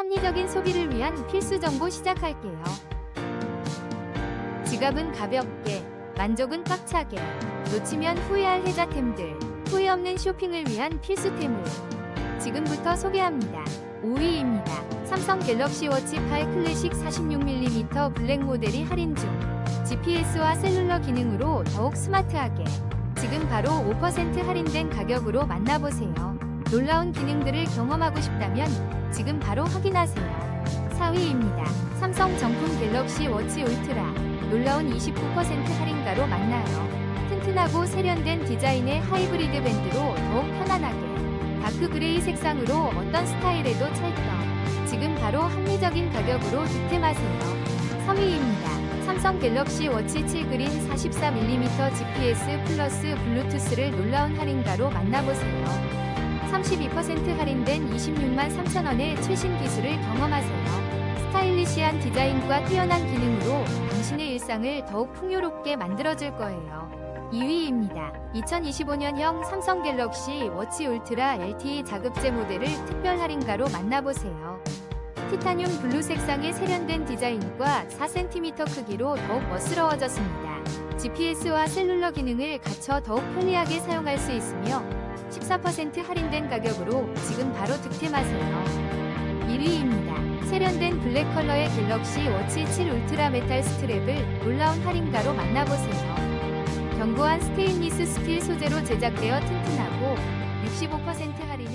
합리적인 소비를 위한 필수 정보 시작할게요. 지갑은 가볍게, 만족은 꽉차게, 놓치면 후회할 혜자템들, 후회 없는 쇼핑을 위한 필수템을 지금부터 소개합니다. 5위입니다. 삼성 갤럭시 워치 8 클래식 46mm 블랙 모델이 할인 중. GPS와 셀룰러 기능으로 더욱 스마트하게. 지금 바로 5% 할인된 가격으로 만나보세요. 놀라운 기능들을 경험하고 싶다면 지금 바로 확인하세요. 4위입니다. 삼성 정품 갤럭시 워치 울트라. 놀라운 29% 할인가로 만나요. 튼튼하고 세련된 디자인의 하이브리드 밴드로 더욱 편안하게. 다크 그레이 색상으로 어떤 스타일에도 찰떡. 지금 바로 합리적인 가격으로 득템하세요. 3위입니다. 삼성 갤럭시 워치 7 그린 44mm GPS 플러스 블루투스를 놀라운 할인가로 만나보세요. 32% 할인된 26만 3천원의 최신 기술을 경험하세요. 스타일리시한 디자인과 뛰어난 기능으로 당신의 일상을 더욱 풍요롭게 만들어줄 거예요. 2위입니다. 2025년형 삼성 갤럭시 워치 울트라 LTE 자급제 모델을 특별 할인가로 만나보세요. 티타늄 블루 색상의 세련된 디자인과 4cm 크기로 더욱 멋스러워졌습니다. GPS와 셀룰러 기능을 갖춰 더욱 편리하게 사용할 수 있으며 14% 할인된 가격으로 지금 바로 득템하세요. 1위입니다. 세련된 블랙 컬러의 갤럭시 워치 7 울트라 메탈 스트랩을 놀라운 할인가로 만나보세요. 견고한 스테인리스 스틸 소재로 제작되어 튼튼하고 65% 할인